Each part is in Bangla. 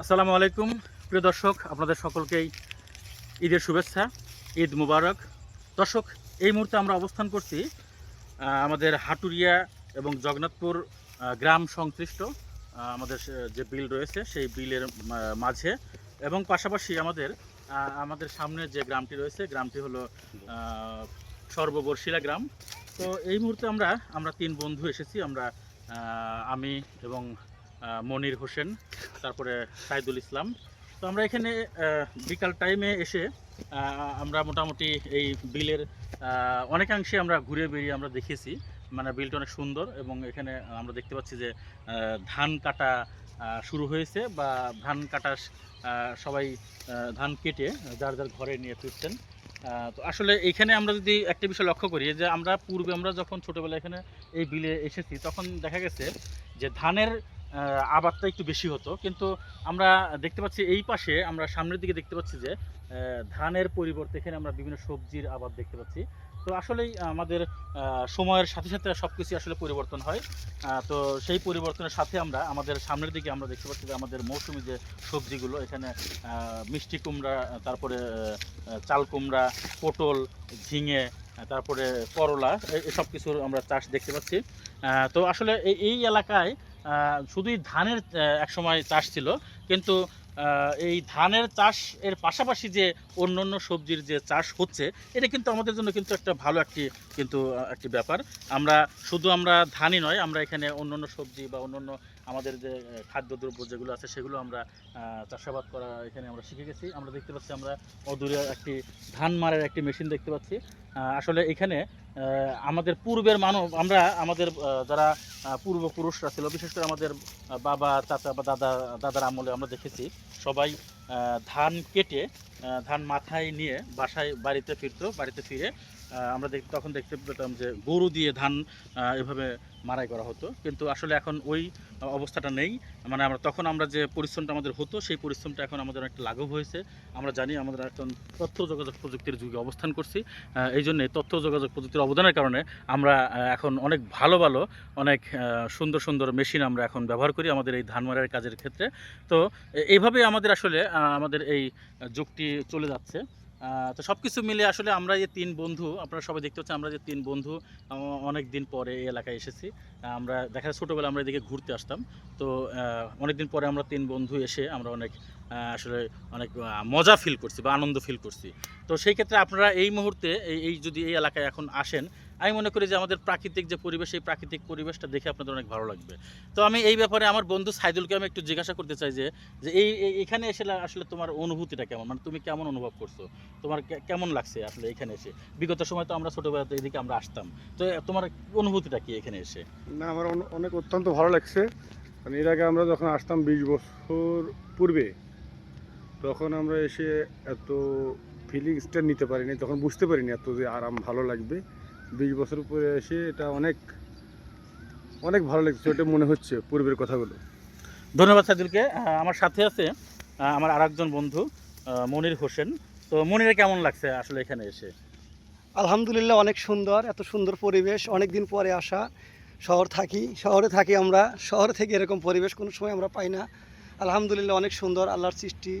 আসসালামু আলাইকুম, প্রিয় দর্শক, আপনাদের সকলকেই ঈদের শুভেচ্ছা, ঈদ মুবারক। দর্শক, এই মুহূর্তে আমরা অবস্থান করছি আমাদের হাটুরিয়া এবং জগন্নাথপুর গ্রাম সংশ্লিষ্ট আমাদের যে বিল রয়েছে, সেই বিলের মাঝে এবং পাশাপাশি আমাদের আমাদের সামনে যে গ্রামটি রয়েছে, গ্রামটি হলো সর্ববর্ষিলা গ্রাম। তো এই মুহূর্তে আমরা আমরা তিন বন্ধু এসেছি, আমরা আমি এবং মনির হোসেন, তারপরে সাইদুল ইসলাম। তো আমরা এখানে বিকাল টাইমে এসে আমরা মোটামুটি এই বিলের অনেকাংশে আমরা ঘুরে বেরিয়ে আমরা দেখেছি। মানে বিলটা অনেক সুন্দর এবং এখানে আমরা দেখতে পাচ্ছি যে ধান কাটা শুরু হয়েছে বা ধান কাটা সবাই ধান কেটে যার যার ঘরে নিয়ে ফিরছেন। তো আসলে এখানে আমরা যদি একটা বিষয় লক্ষ্য করি, যে আমরা পূর্বে আমরা যখন ছোটোবেলায় এখানে এই বিলে এসেছি, তখন দেখা গেছে যে ধানের আবাদটা একটু বেশি হতো। কিন্তু আমরা দেখতে পাচ্ছি এই পাশে আমরা সামনের দিকে দেখতে পাচ্ছি যে ধানের পরিবর্তে এখানে আমরা বিভিন্ন সবজির আবাদ দেখতে পাচ্ছি। তো আসলেই আমাদের সময়ের সাথে সাথে সব কিছু আসলে পরিবর্তন হয়। তো সেই পরিবর্তনের সাথে আমরা আমাদের সামনের দিকে আমরা দেখতে পাচ্ছি যে, আমাদের মৌসুমি যে সবজিগুলো, এখানে মিষ্টি কুমড়া, তারপরে চাল কুমড়া, পটল, ঝিঙে, তারপরে করলা এসব কিছুর আমরা চাষ দেখতে পাচ্ছি। তো আসলে এই এলাকায় শুধুই ধানের একসময় চাষ ছিল। কিন্তু এই ধানের চাষ এর পাশাপাশি যে অন্য অন্য সবজির যে চাষ হচ্ছে, এটা কিন্তু আমাদের জন্য কিন্তু একটা ভালো একটি, কিন্তু একটি ব্যাপার। আমরা শুধু আমরা ধানই নয়, আমরা এখানে অন্য অন্য সবজি বা অন্য অন্য আমাদের যে খাদ্যদ্রব্য যেগুলো আছে, সেগুলো আমরা চাষাবাদ করা এখানে আমরা শিখে গেছি। আমরা দেখতে পাচ্ছি আমরা অদূরে একটি ধান মারের একটি মেশিন দেখতে পাচ্ছি। আসলে এখানে আমাদের পূর্বের মানব, আমরা আমাদের যারা পূর্বপুরুষরা ছিল, বিশেষ করে আমাদের বাবা, চাচা বা দাদা, দাদার আমলে আমরা দেখেছি সবাই ধান কেটে ধান মাথায় নিয়ে বাসায় বাড়িতে ফিরতো বাড়িতে ফিরে আমরা তখন দেখতে পেতাম যে গরু দিয়ে ধান এভাবে মারাই করা হতো। কিন্তু আসলে এখন ওই অবস্থাটা নেই। মানে আমরা তখন আমরা যে পরিশ্রমটা আমাদের হতো, সেই পরিশ্রমটা এখন আমাদের অনেকটা লাঘব হয়েছে। আমরা জানি আমাদের এখন তথ্য যোগাযোগ প্রযুক্তির যুগে অবস্থান করছি। এই জন্যে তথ্য যোগাযোগ প্রযুক্তির অবদানের কারণে আমরা এখন অনেক ভালো ভালো, অনেক সুন্দর সুন্দর মেশিন আমরা এখন ব্যবহার করি আমাদের এই ধান মারার কাজের ক্ষেত্রে। তো এইভাবেই আমাদের আসলে আমাদের এই যুগটি চলে যাচ্ছে। তো সব কিছু মিলে আসলে আমরা যে তিন বন্ধু, আপনারা সবাই দেখতে পাচ্ছেন আমরা যে তিন বন্ধু অনেক দিন পরে এই এলাকায় এসেছি। আমরা দেখা যায় ছোটোবেলা আমরা এদিকে ঘুরতে আসতাম। তো অনেক দিন পরে আমরা তিন বন্ধু এসে আমরা অনেক আসলে অনেক মজা ফিল করছি বা আনন্দ ফিল করছি। তো সেই ক্ষেত্রে আপনারা এই মুহূর্তে এই যদি এই এলাকায় এখন আসেন আমি মনে করি যে আমাদের প্রাকৃতিক যে পরিবেশ এই প্রাকৃতিক পরিবেশটা দেখে আপনাদের অনেক ভালো লাগবে। তো আমি এই ব্যাপারে আমার বন্ধু সাইদুলকে আমি একটু জিজ্ঞাসা করতে চাই যে এই এখানে এসে আসলে তোমার অনুভূতিটা কেমন? মানে তুমি কেমন অনুভব করছ? তোমার কেমন লাগছে আসলে এখানে এসে? বিগত সময় তো আমরা ছোটোবেলাতে এদিকে আমরা আসতাম। তো তোমার অনুভূতিটা কি এখানে এসে? না, আমার অন- অনেক অত্যন্ত ভালো লাগছে। কারণ এর আগে আমরা যখন আসতাম বিশ বছর পূর্বে, তখন আমরা এসে এত ফিলিংসটা নিতে পারিনি, তখন বুঝতে পারিনি এত যে আরাম ভালো লাগবে। বিশ বছর পরে এসে এটা অনেক অনেক ভালো লাগছে ওটা মনে হচ্ছে পূর্বের কথাগুলো। ধন্যবাদ সাইদুলকে আমার সাথে আছে আমার আরেকজন বন্ধু মনির হোসেন। তো মনির কেমন লাগছে আসলে এখানে এসে? আলহামদুলিল্লাহ অনেক সুন্দর এত সুন্দর পরিবেশ অনেক দিন পরে আসা। শহর থাকি শহরে থাকি আমরা শহর থেকে এরকম পরিবেশ কোনো সময় আমরা পাই না। আলহামদুলিল্লাহ অনেক সুন্দর আল্লাহর সৃষ্টি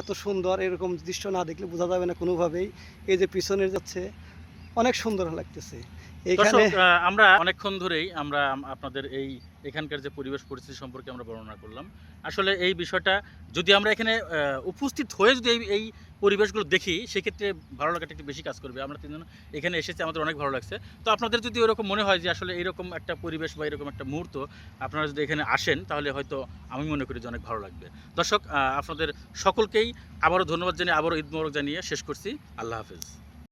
এত সুন্দর এরকম দৃশ্য না দেখলে বোঝা যাবে না কোনোভাবেই। এই যে পিছনে যাচ্ছে অনেক সুন্দর লাগতেছে। এইখানে আমরা অনেকক্ষণ ধরেই আমরা আপনাদের এই এখানকার যে পরিবেশ পরিস্থিতি সম্পর্কে আমরা বর্ণনা করলাম। আসলে এই বিষয়টা যদি আমরা এখানে উপস্থিত হয়ে যদি এই পরিবেশগুলো দেখি সেক্ষেত্রে ভালো লাগাটা একটু বেশি কাজ করবে। আমরা তিনজন এখানে এসেছি আমাদের অনেক ভালো লাগছে। তো আপনাদের যদি ওরকম মনে হয় যে আসলে এরকম একটা পরিবেশ বা এরকম একটা মুহূর্ত আপনারা যদি এখানে আসেন তাহলে হয়তো আমি মনে করি যে অনেক ভালো লাগবে। দর্শক আপনাদের সকলকেই আবারও ধন্যবাদ জানিয়ে আবারও ঈদ মোবারক জানিয়ে শেষ করছি। আল্লাহ হাফেজ।